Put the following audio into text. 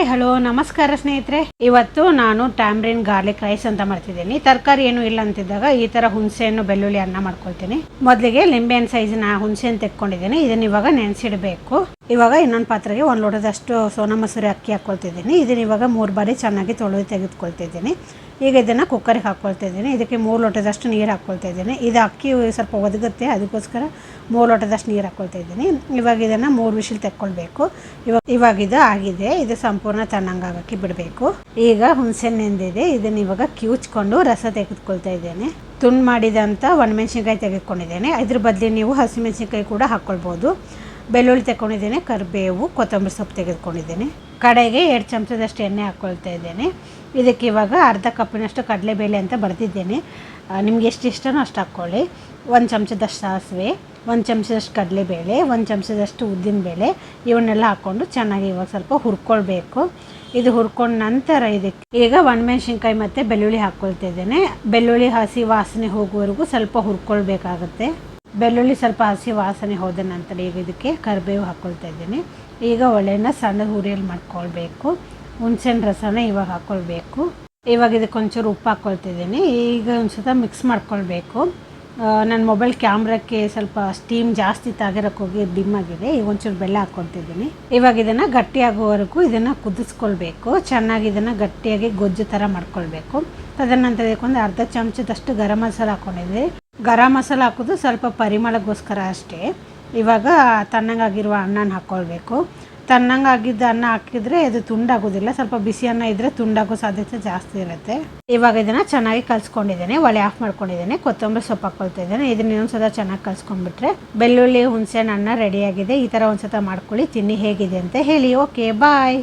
Hi, hello, ನಮಸ್ಕಾರ ಸ್ನೇಹಿತರೆ. ಇವತ್ತು ನಾನು ಟ್ಯಾಮ್ರಿನ್ ಗಾರ್ಲಿಕ್ ರೈಸ್ ಅಂತ ಮಾಡ್ತಿದ್ದೀನಿ. ತರಕಾರಿ ಏನು ಇಲ್ಲ ಅಂತಿದ್ದಾಗ ಈ ತರ ಹುಣಸೆಹಣ್ಣು, ಬೆಳ್ಳುಳ್ಳಿ ಅನ್ನ ಮಾಡ್ಕೊಳ್ತೀನಿ. ಮೊದಲಿಗೆ ಲಿಂಬೆಹಣ್ಣು ಸೈಜಿನ ಹುಣಸೆಹಣ್ಣು ತೆಕ್ಕೊಂಡಿದ್ದೀನಿ. ಇದನ್ನ ಇವಾಗ ನೆನೆಸಿಡಬೇಕು. ಇವಾಗ ಇನ್ನೊಂದು ಪಾತ್ರೆಗೆ ಒಂದು ಲೋಟದಷ್ಟು ಸೋನಾ ಮಸೂರಿ ಅಕ್ಕಿ ಹಾಕ್ಕೊಳ್ತಿದ್ದೀನಿ ಇದನ್ನ ಇವಾಗ ಮೂರು ಬಾರಿ ಚೆನ್ನಾಗಿ ತೊಳೆದು ತೆಗೆದುಕೊಳ್ತಿದ್ದೀನಿ. ಈಗ ಇದನ್ನು ಕುಕ್ಕರಿಗೆ ಹಾಕ್ಕೊಳ್ತಿದ್ದೀನಿ ಇದಕ್ಕೆ ಮೂರು ಲೋಟದಷ್ಟು ನೀರು ಹಾಕ್ಕೊಳ್ತಾ ಇದ್ದೀನಿ ಇದು ಅಕ್ಕಿ ಸ್ವಲ್ಪ ಒದಗುತ್ತೆ, ಅದಕ್ಕೋಸ್ಕರ ಮೂರು ಲೋಟದಷ್ಟು ನೀರು ಹಾಕ್ಕೊಳ್ತಿದ್ದೀನಿ ಇವಾಗ ಇದನ್ನು ಮೂರು ವಿಷಲ್ ತೆಕ್ಕೊಳ್ಬೇಕು. ಇವಾಗ ಇವಾಗ ಇದು ಆಗಿದೆ. ಇದು ಸಂಪೂರ್ಣ ತಣ್ಣಂಗಾಗಕ್ಕೆ ಬಿಡಬೇಕು. ಈಗ ಹುಣಸೆ ನೆಂದಿದೆ. ಇದನ್ನು ಇವಾಗ ಕಿವುಚ್ಕೊಂಡು ರಸ ತೆಗೆದುಕೊಳ್ತಾ ಇದ್ದೇನೆ. ತುಂಡು ಮಾಡಿದಂಥ ಒಣಮೆಣ್ಸಿನ್ಕಾಯಿ ತೆಗೆದುಕೊಂಡಿದ್ದೇನೆ. ಇದ್ರ ಬದಲಿ ನೀವು ಹಸಿಮೆಣಸಿನ್ಕಾಯಿ ಕೂಡ ಹಾಕ್ಕೊಳ್ಬೋದು ಬೆಳ್ಳುಳ್ಳಿ ತಗೊಂಡಿದ್ದೇನೆ ಕರಿಬೇವು, ಕೊತ್ತಂಬರಿ ಸೊಪ್ಪು ತೆಗೆದುಕೊಂಡಿದ್ದೇನೆ. ಕಡೆಗೆ ಎರಡು ಚಮಚದಷ್ಟು ಎಣ್ಣೆ ಹಾಕ್ಕೊಳ್ತಾ ಇದ್ದೇನೆ. ಇದಕ್ಕೆ ಇವಾಗ ಅರ್ಧ ಕಪ್ಪಿನಷ್ಟು ಕಡಲೆಬೇಳೆ ಅಂತ ಬರೆದಿದ್ದೇನೆ. ನಿಮ್ಗೆ ಎಷ್ಟು ಇಷ್ಟನೋ ಅಷ್ಟು ಹಾಕ್ಕೊಳ್ಳಿ. ಒಂದು ಚಮಚದಷ್ಟು ಸಾಸಿವೆ, ಒಂದು ಚಮಚದಷ್ಟು ಕಡಲೆಬೇಳೆ, ಒಂದು ಚಮಚದಷ್ಟು ಉದ್ದಿನಬೇಳೆ, ಇವನ್ನೆಲ್ಲ ಹಾಕ್ಕೊಂಡು ಚೆನ್ನಾಗಿ ಇವಾಗ ಸ್ವಲ್ಪ ಹುರ್ಕೊಳ್ಬೇಕು. ಇದು ಹುರ್ಕೊಂಡ ನಂತರ ಇದಕ್ಕೆ ಈಗ ಒಣಮೆಣ್ಸಿನ್ಕಾಯಿ ಮತ್ತು ಬೆಳ್ಳುಳ್ಳಿ ಹಾಕ್ಕೊಳ್ತಾ ಇದ್ದೇನೆ. ಬೆಳ್ಳುಳ್ಳಿ ಹಸಿ ವಾಸನೆ ಹೋಗುವವರೆಗೂ ಸ್ವಲ್ಪ ಹುರ್ಕೊಳ್ಬೇಕಾಗುತ್ತೆ. ಬೆಳ್ಳುಳ್ಳಿ ಸ್ವಲ್ಪ ಹಸಿ ವಾಸನೆ ಹೋದ ನಂತರ ಈಗ ಇದಕ್ಕೆ ಕರಿಬೇವು ಹಾಕ್ಕೊಳ್ತಾ ಇದ್ದೀನಿ. ಈಗ ಒಳ್ಳೆನ ಸಣ್ಣ ಹುರಿಯಲ್ಲಿ ಮಾಡ್ಕೊಳ್ಬೇಕು. ಹುಣ್ಸೆನ ರಸನ ಇವಾಗ ಹಾಕ್ಕೊಳ್ಬೇಕು ಇವಾಗ ಇದಕ್ಕೆ ಒಂಚೂರು ಉಪ್ಪು ಹಾಕ್ಕೊಳ್ತಿದ್ದೀನಿ ಈಗ ಒಂದು ಸತ ಮಿಕ್ಸ್ ಮಾಡ್ಕೊಳ್ಬೇಕು ನನ್ನ ಮೊಬೈಲ್ ಕ್ಯಾಮ್ರಾಕ್ಕೆ ಸ್ವಲ್ಪ ಸ್ಟೀಮ್ ಜಾಸ್ತಿ ಹೋಗಿ ಡಿಮ್ ಆಗಿದೆ. ಈಗ ಒಂಚೂರು ಬೆಲ್ಲ ಹಾಕ್ಕೊಳ್ತಿದ್ದೀನಿ ಇವಾಗ ಇದನ್ನು ಗಟ್ಟಿಯಾಗುವವರೆಗೂ ಇದನ್ನು ಕುದಿಸ್ಕೊಳ್ಬೇಕು. ಚೆನ್ನಾಗಿ ಇದನ್ನು ಗಟ್ಟಿಯಾಗಿ ಗೊಜ್ಜು ಥರ ಮಾಡ್ಕೊಳ್ಬೇಕು. ತದನಂತರ ಇದಕ್ಕೊಂದು ಅರ್ಧ ಚಮಚದಷ್ಟು ಗರಂ ಮಸಾಲ ಹಾಕ್ಕೊಂಡಿದ್ದೆ ಗರಂ ಮಸಾಲ ಹಾಕೋದು ಸ್ವಲ್ಪ ಪರಿಮಳಗೋಸ್ಕರ ಅಷ್ಟೇ. ಇವಾಗ ತಣ್ಣಗಾಗಿರುವ ಅನ್ನನ ಹಾಕ್ಕೊಳ್ಬೇಕು ತಣ್ಣಗಾಗಿದ್ದ ಅನ್ನ ಹಾಕಿದರೆ ಇದು ತುಂಡಾಗೋದಿಲ್ಲ. ಸ್ವಲ್ಪ ಬಿಸಿ ಅನ್ನ ಇದ್ದರೆ ತುಂಡಾಗೋ ಸಾಧ್ಯತೆ ಜಾಸ್ತಿ ಇರುತ್ತೆ. ಇವಾಗ ಇದನ್ನು ಚೆನ್ನಾಗಿ ಕಲ್ಸ್ಕೊಂಡಿದ್ದೇನೆ. ಒಳೆ ಆಫ್ ಮಾಡ್ಕೊಂಡಿದ್ದೇನೆ. ಕೊತ್ತಂಬರಿ ಸೊಪ್ಪು ಹಾಕೊಳ್ತಾ ಇದ್ದೇನೆ. ಇದನ್ನ ಇನ್ನೊಂದ್ಸಲ ಚೆನ್ನಾಗಿ ಕಲಿಸ್ಕೊಂಡ್ಬಿಟ್ರೆ ಬೆಳ್ಳುಳ್ಳಿ, ಹುಣಸೆಹಣ್ಣು, ಅನ್ನ ರೆಡಿಯಾಗಿದೆ ಈ ಥರ ಒಂದ್ಸತ ಮಾಡ್ಕೊಳ್ಳಿ. ತಿನ್ನಿ ಹೇಗಿದೆ ಅಂತ ಹೇಳಿ. Okay bye